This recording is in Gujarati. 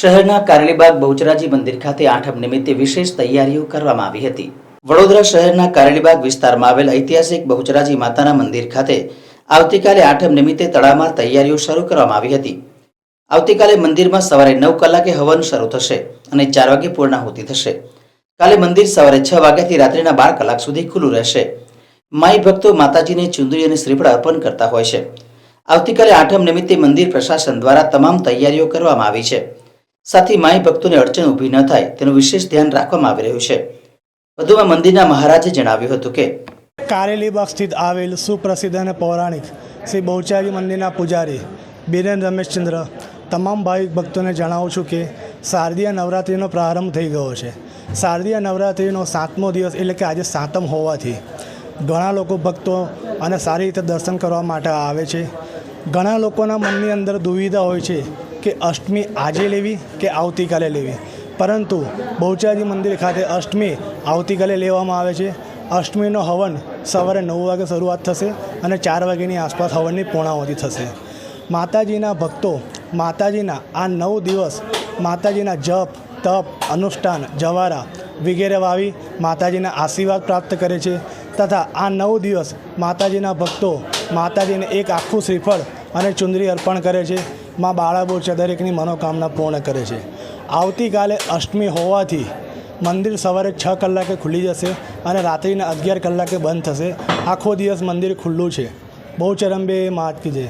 શહેરના કારેલીબાગ બહુચરાજી મંદિર ખાતે આઠમ નિમિત્તે વિશેષ તૈયારીઓ કરવામાં આવી હતી. વડોદરા શહેરના કારેલીબાગ વિસ્તારમાં આવેલ ઐતિહાસિક બહુચરાજી માતાના મંદિર ખાતે આવતીકાલે આઠમ નિમિત્તે તડામાર તૈયારીઓ શરૂ કરવામાં આવી હતી. આવતીકાલે મંદિરમાં સવારે નવ કલાકે હવન શરૂ થશે અને ચાર વાગે પૂર્ણાહુતિ થશે. કાલે મંદિર સવારે છ વાગ્યાથી રાત્રિના બાર કલાક સુધી ખુલ્લું રહેશે. માઈ ભક્તો માતાજીને ચુંદડી અને શ્રીફળ અર્પણ કરતા હોય છે. આવતીકાલે આઠમ નિમિત્તે મંદિર પ્રશાસન દ્વારા તમામ તૈયારીઓ કરવામાં આવી છે. સાથી માઈ ભક્તોને અડચણ ઊભી ન થાય, તેનું વિશેષ ધ્યાન રાખવામાં આવી રહ્યું છે. વધુમાં મંદિરના મહારાજે જણાવ્યું હતું કે કારેલીબાગ સ્થિત આવેલ સુપ્રસિદ્ધ અને પૌરાણિક શ્રી બહુચારી મંદિરના પૂજારી બિરેન રમેશચંદ્ર, તમામ ભાવિક ભક્તોને જણાવું છું કે, શારદીય નવરાત્રિનો પ્રારંભ થઈ ગયો છે. શારદીય નવરાત્રિનો સાતમો દિવસ એટલે કે આજે સાતમ હોવાથી ઘણા લોકો ભક્તો અને સારી રીતે દર્શન કરવા માટે આવે છે. ઘણા લોકોના મનની અંદર દુવિધા હોય છે કે અષ્ટમી આજે લેવી કે આવતીકાલે લેવી? પરંતુ બહુચરાજી મંદિર ખાતે અષ્ટમી આવતીકાલે લેવામાં આવે છે. અષ્ટમીનો હવન સવારે નવ વાગે શરૂઆત થશે અને ચાર વાગ્યાની આસપાસ હવનની પૂર્ણાવતી થશે. માતાજીના ભક્તો, માતાજીના આ નવ દિવસ માતાજીના જપ, તપ, અનુષ્ઠાન, જવારા વગેરે વાવી માતાજીના આશીર્વાદ પ્રાપ્ત કરે છે તથા આ નવ દિવસ માતાજીના ભક્તો, માતાજીને એક આખું શ્રીફળ અને ચુંદરી અર્પણ કરે છે. માં બાળકો છે દરેકની મનોકામના પૂર્ણ કરે છે. આવતીકાલે અષ્ટમી હોવાથી મંદિર સવારે છ કલાકે ખુલી જશે અને રાત્રિના અગિયાર કલાકે બંધ થશે. આખો દિવસ મંદિર ખુલ્લું છે. બહુ ચરંબે માત કીજે